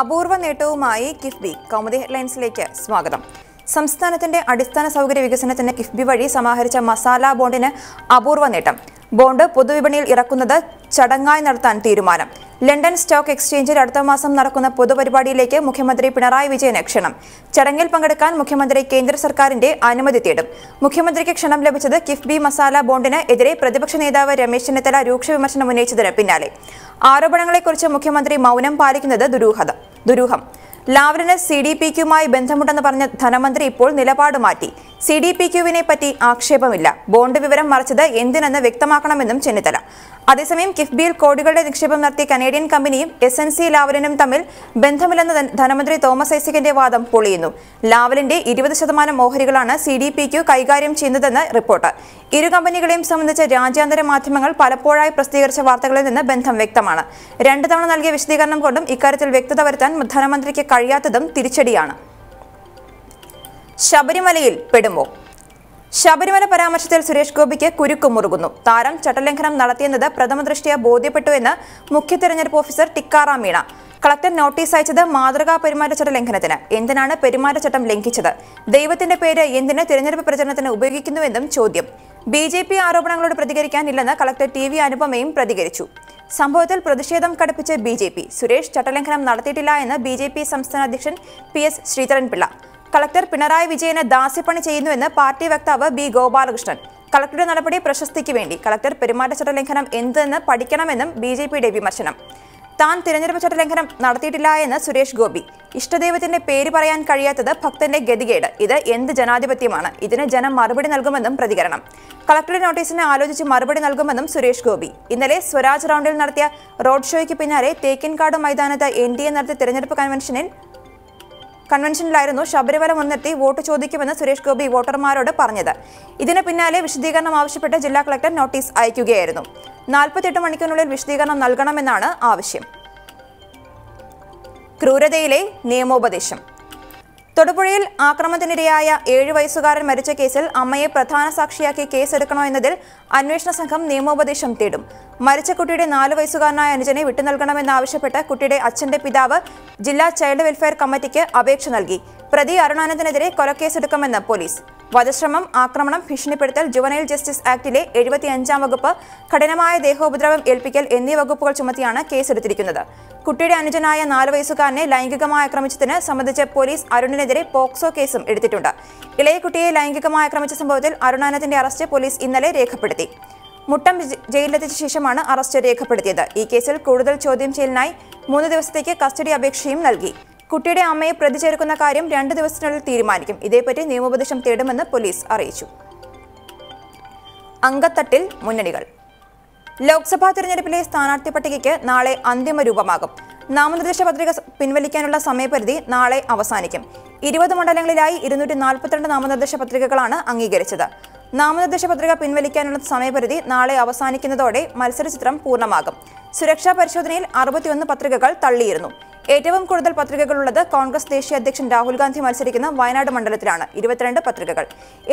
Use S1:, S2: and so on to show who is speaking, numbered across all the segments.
S1: അപൂർവ നേട്ടവുമായി കിഫ്ബി കൗമുദി ഹെഡ്ലൈൻസിലേക്ക് സ്വാഗതം സംസ്ഥാനത്തിന്റെ അടിസ്ഥാന സൗകര്യ വികസനത്തിന് കിഫ്ബി വഴി സമാഹരിച്ച മസാല ബോണ്ടിന് അപൂർവ നേട്ടം ബോണ്ട് പൊതുവിപണിയിൽ ഇറക്കുന്നത് ചടങ്ങായി നടത്താൻ തീരുമാനം ലണ്ടൻ സ്റ്റോക്ക് എക്സ്ചേഞ്ചിൽ അടുത്ത മാസം നടക്കുന്ന പൊതുപരിപാടിയിലേക്ക് മുഖ്യമന്ത്രി പിണറായി വിജയന് ക്ഷണം ചടങ്ങിൽ പങ്കെടുക്കാൻ മുഖ്യമന്ത്രി കേന്ദ്ര സർക്കാരിന്റെ അനുമതി തേടും മുഖ്യമന്ത്രിക്ക് ക്ഷണം ലഭിച്ചത് കിഫ്ബി മസാല ബോണ്ടിന് എതിരെ പ്രതിപക്ഷ നേതാവ് രമേശ് ചെന്നിത്തല രൂക്ഷ വിമർശനം ഉന്നയിച്ചതിന് പിന്നാലെ ആരോപണങ്ങളെക്കുറിച്ച് മുഖ്യമന്ത്രി മൗനം പാലിക്കുന്നത് ദുരൂഹത ദുരൂഹം ലാവലിന് സി ഡി പിക്കുമായി ബന്ധമുണ്ടെന്ന് പറഞ്ഞ ധനമന്ത്രി ഇപ്പോൾ നിലപാട് മാറ്റി സി ഡി പി ക്യുവിനെ പറ്റി ആക്ഷേപമില്ല ബോണ്ട് വിവരം മറിച്ചത് എന്തിനെന്ന് വ്യക്തമാക്കണമെന്നും ചെന്നിത്തല അതേസമയം കിഫ്ബിയിൽ കോടികളുടെ നിക്ഷേപം നടത്തിയ കനേഡിയൻ കമ്പനിയും എസ് എൻ സി ലാവലിനും തമ്മിൽ ബന്ധമില്ലെന്ന് ധനമന്ത്രി തോമസ് ഐസക്കിന്റെ വാദം പൊളിയുന്നു ലാവലിന്റെ ഇരുപത് ശതമാനം ഓഹരികളാണ് സി ഡി പി ക്യു കൈകാര്യം ചെയ്യുന്നതെന്ന് റിപ്പോർട്ട് ഇരു കമ്പനികളെയും സംബന്ധിച്ച് രാജ്യാന്തര മാധ്യമങ്ങൾ പലപ്പോഴായി പ്രസിദ്ധീകരിച്ച വാർത്തകളിൽ നിന്ന് ബന്ധം വ്യക്തമാണ് രണ്ടു തവണ നൽകിയ വിശദീകരണം കൊണ്ടും ഇക്കാര്യത്തിൽ വ്യക്തത വരുത്താൻ ധനമന്ത്രിക്ക് കഴിയാത്തതും തിരിച്ചടിയാണ് ശബരിമലയിൽ പെടുമോ ശബരിമല പരാമർശത്തിൽ സുരേഷ് ഗോപിക്ക് കുരുക്കു മുറുകുന്നു താരം ചട്ടലംഘനം നടത്തിയെന്നത് പ്രഥമ ബോധ്യപ്പെട്ടു എന്ന് മുഖ്യ തെരഞ്ഞെടുപ്പ് officer Tikaram Meena collector notice അയച്ചത് മാതൃകാ പെരുമാറ്റച്ചട്ട ലംഘനത്തിന് എന്തിനാണ് പെരുമാറ്റച്ചട്ടം ലംഘിച്ചത് ദൈവത്തിന്റെ പേര് എന്തിന് തിരഞ്ഞെടുപ്പ് പ്രചരണത്തിന് ഉപയോഗിക്കുന്നുവെന്നും ചോദ്യം ബി ജെ പി ആരോപണങ്ങളോട് പ്രതികരിക്കാനില്ലെന്ന് കളക്ടർ ടി വി അനുപമയും പ്രതികരിച്ചു സംഭവത്തിൽ പ്രതിഷേധം കടുപ്പിച്ച് ബി ജെ പി സുരേഷ് ചട്ടലംഘനം നടത്തിയിട്ടില്ല എന്ന് ബി ജെ പി സംസ്ഥാന അധ്യക്ഷൻ P S Sreedharan Pillai collector Pinarayi വിജയന് ദാസ്യപ്പണി ചെയ്യുന്നുവെന്ന് പാർട്ടി വക്താവ് ബി ഗോപാലകൃഷ്ണൻ കളക്ടറുടെ നടപടി പ്രശസ്തിക്ക് വേണ്ടി കളക്ടർ പെരുമാറ്റച്ചട്ട ലംഘനം എന്തെന്ന് പഠിക്കണമെന്നും ബി ജെ പിയുടെ വിമർശനം താൻ തിരഞ്ഞെടുപ്പ് ലംഘനം നടത്തിയിട്ടില്ല എന്ന് സുരേഷ് ഗോപി ഇഷ്ടദൈവത്തിന്റെ പേര് പറയാൻ കഴിയാത്തത് ഭക്തന്റെ ഗതികേട് ഇത് എന്ത് ജനാധിപത്യമാണ് ഇതിന് ജനം മറുപടി നൽകുമെന്നും പ്രതികരണം കളക്ടറുടെ നോട്ടീസിന് ആലോചിച്ച് മറുപടി നൽകുമെന്നും സുരേഷ് ഗോപി ഇന്നലെ സ്വരാജ് റൗണ്ടിൽ നടത്തിയ റോഡ് ഷോയ്ക്ക് പിന്നാലെ തേക്കിൻകാട് മൈതാനത്ത് എൻ ഡി എ നടത്തിയ തിരഞ്ഞെടുപ്പ് കൺവെൻഷനിൽ കൺവെൻഷനിലായിരുന്നു ശബരിമല മുൻനിർത്തി വോട്ട് ചോദിക്കുമെന്ന് സുരേഷ് ഗോപി വോട്ടർമാരോട് പറഞ്ഞത് ഇതിന് പിന്നാലെ വിശദീകരണം ആവശ്യപ്പെട്ട് ജില്ലാ കളക്ടർ നോട്ടീസ് അയക്കുകയായിരുന്നു നാൽപ്പത്തിയെട്ട് മണിക്കൂറിനുള്ളിൽ വിശദീകരണം നൽകണമെന്നാണ് ആവശ്യം ക്രൂരതയിലെ നിയമോപദേശം തൊടുപുഴയിൽ ആക്രമത്തിനിരയായ ഏഴു വയസ്സുകാരൻ മരിച്ച കേസിൽ അമ്മയെ പ്രധാന സാക്ഷിയാക്കി കേസെടുക്കണോ എന്നതിൽ അന്വേഷണ സംഘം നിയമോപദേശം തേടും മരിച്ച കുട്ടിയുടെ നാലു വയസ്സുകാരനായ അനുജനെ വിട്ടു നൽകണമെന്നാവശ്യപ്പെട്ട് കുട്ടിയുടെ അച്ഛന്റെ പിതാവ് ജില്ലാ ചൈൽഡ് വെൽഫെയർ കമ്മിറ്റിക്ക് അപേക്ഷ നൽകി പ്രതി അരുണാനന്ദനെതിരെ കൊലക്കേസെടുക്കുമെന്ന് പോലീസ് വധശ്രമം ആക്രമണം ഭീഷണിപ്പെടുത്തൽ ജുവനൈൽ ജസ്റ്റിസ് ആക്ടിലെ എഴുപത്തിയഞ്ചാം വകുപ്പ് കഠിനമായ ദേഹോപദ്രവം ഏൽപ്പിക്കൽ എന്നീ വകുപ്പുകൾ ചുമത്തിയാണ് കേസെടുത്തിരിക്കുന്നത് കുട്ടിയുടെ അനുജനായ നാല് വയസ്സുകാരനെ ലൈംഗികമായി ആക്രമിച്ചതിന് സംബന്ധിച്ച് പോലീസ് അരുണിനെതിരെ പോക്സോ കേസും എടുത്തിട്ടുണ്ട് ഇളയ കുട്ടിയെ ലൈംഗികമായി ആക്രമിച്ച സംഭവത്തിൽ അരുണാനത്തിന്റെ അറസ്റ്റ് പോലീസ് ഇന്നലെ രേഖപ്പെടുത്തി മുട്ടം ജയിലിലെത്തിച്ച ശേഷമാണ് അറസ്റ്റ് രേഖപ്പെടുത്തിയത് ഈ കേസിൽ കൂടുതൽ ചോദ്യം ചെയ്യലിനായി മൂന്ന് ദിവസത്തേക്ക് കസ്റ്റഡി അപേക്ഷയും നൽകി കുട്ടിയുടെ അമ്മയെ പ്രതി ചേർക്കുന്ന കാര്യം രണ്ട് ദിവസത്തിനുള്ളിൽ തീരുമാനിക്കും ഇതേപ്പറ്റി നിയമോപദേശം തേടുമെന്ന് പോലീസ് അറിയിച്ചു അങ്കത്തട്ടിൽ മുന്നണികൾ ലോക്സഭാ തെരഞ്ഞെടുപ്പിലെ സ്ഥാനാർത്ഥി പട്ടികയ്ക്ക് നാളെ അന്തിമ രൂപമാകും നാമനിർദ്ദേശ പത്രിക പിൻവലിക്കാനുള്ള സമയപരിധി നാളെ അവസാനിക്കും ഇരുപത് മണ്ഡലങ്ങളിലായി ഇരുന്നൂറ്റി നാൽപ്പത്തിരണ്ട് നാമനിർദ്ദേശ പത്രികകളാണ് അംഗീകരിച്ചത് നാമനിർദ്ദേശ പത്രിക പിൻവലിക്കാനുള്ള സമയപരിധി നാളെ അവസാനിക്കുന്നതോടെ മത്സരചിത്രം പൂർണ്ണമാകും സുരക്ഷാ പരിശോധനയിൽ അറുപത്തിയൊന്ന് പത്രികകൾ തള്ളിയിരുന്നു ഏറ്റവും കൂടുതൽ പത്രികകളുള്ളത് കോൺഗ്രസ് ദേശീയ അധ്യക്ഷൻ രാഹുൽ ഗാന്ധി മത്സരിക്കുന്ന വയനാട് മണ്ഡലത്തിലാണ് ഇരുപത്തിരണ്ട് പത്രികകൾ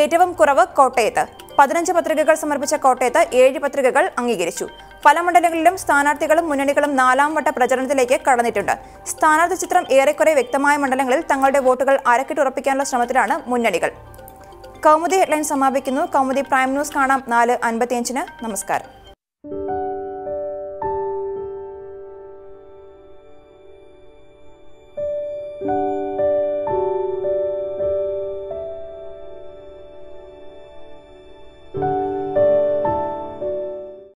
S1: ഏറ്റവും കുറവ് കോട്ടയത്ത് പതിനഞ്ച് പത്രികകൾ സമർപ്പിച്ച കോട്ടയത്ത് ഏഴ് പത്രികകൾ അംഗീകരിച്ചു പല മണ്ഡലങ്ങളിലും സ്ഥാനാർത്ഥികളും മുന്നണികളും നാലാം വട്ട പ്രചരണത്തിലേക്ക് കടന്നിട്ടുണ്ട് സ്ഥാനാർത്ഥി ചിത്രം ഏറെക്കുറെ വ്യക്തമായ മണ്ഡലങ്ങളിൽ തങ്ങളുടെ വോട്ടുകൾ അരക്കിട്ടുറപ്പിക്കാനുള്ള ശ്രമത്തിലാണ് മുന്നണികൾ കൗമുദി ഹെഡ്ലൈൻ സമാപിക്കുന്നു കൗമുദി പ്രൈം ന്യൂസ് കാണാം നാല് അൻപത്തിയഞ്ചിന് നമസ്കാരം